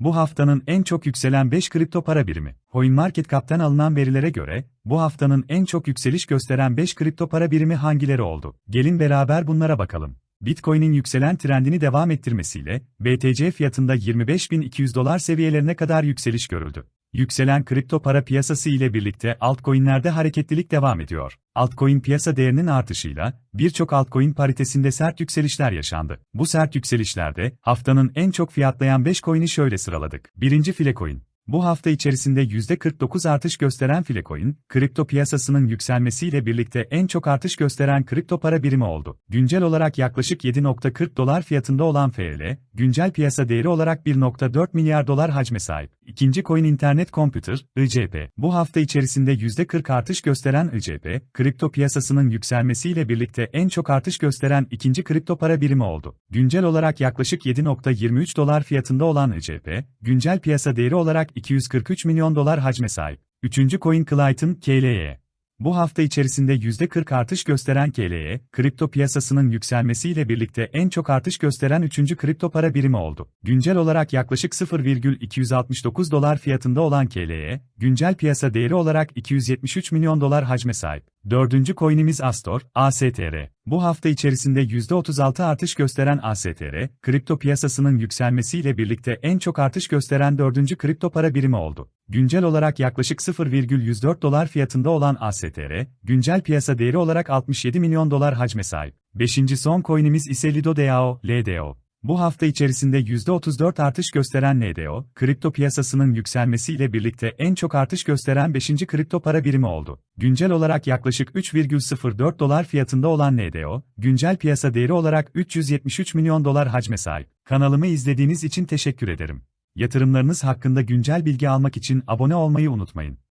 Bu haftanın en çok yükselen 5 kripto para birimi. CoinMarketCap'ten alınan verilere göre, bu haftanın en çok yükseliş gösteren 5 kripto para birimi hangileri oldu? Gelin beraber bunlara bakalım. Bitcoin'in yükselen trendini devam ettirmesiyle, BTC fiyatında 25.200 dolar seviyelerine kadar yükseliş görüldü. Yükselen kripto para piyasası ile birlikte altcoin'lerde hareketlilik devam ediyor. Altcoin piyasa değerinin artışıyla birçok altcoin paritesinde sert yükselişler yaşandı. Bu sert yükselişlerde haftanın en çok fiyatlayan 5 coin'i şöyle sıraladık. 1. Filecoin bu hafta içerisinde %49 artış gösteren Filecoin, kripto piyasasının yükselmesiyle birlikte en çok artış gösteren kripto para birimi oldu. Güncel olarak yaklaşık 7.40 dolar fiyatında olan FL, güncel piyasa değeri olarak 1.4 milyar dolar hacme sahip. İkinci coin Internet Computer, ICP. Bu hafta içerisinde %40 artış gösteren ICP, kripto piyasasının yükselmesiyle birlikte en çok artış gösteren ikinci kripto para birimi oldu. Güncel olarak yaklaşık 7.23 dolar fiyatında olan ICP, güncel piyasa değeri olarak 243 milyon dolar hacme sahip. Üçüncü coin Clayton, KLE. Bu hafta içerisinde %40 artış gösteren KLE, kripto piyasasının yükselmesiyle birlikte en çok artış gösteren üçüncü kripto para birimi oldu. Güncel olarak yaklaşık 0,269 dolar fiyatında olan KLE, güncel piyasa değeri olarak 273 milyon dolar hacme sahip. Dördüncü coinimiz Astor, ASTR. Bu hafta içerisinde %36 artış gösteren ASTR, kripto piyasasının yükselmesiyle birlikte en çok artış gösteren dördüncü kripto para birimi oldu. Güncel olarak yaklaşık 0,104 dolar fiyatında olan ASTR, güncel piyasa değeri olarak 67 milyon dolar hacme sahip. Beşinci son coinimiz ise Lido DAO, LDO. Bu hafta içerisinde %34 artış gösteren NDO, kripto piyasasının yükselmesiyle birlikte en çok artış gösteren 5. kripto para birimi oldu. Güncel olarak yaklaşık 3,04 dolar fiyatında olan NDO, güncel piyasa değeri olarak 373 milyon dolar hacme sahip. Kanalımı izlediğiniz için teşekkür ederim. Yatırımlarınız hakkında güncel bilgi almak için abone olmayı unutmayın.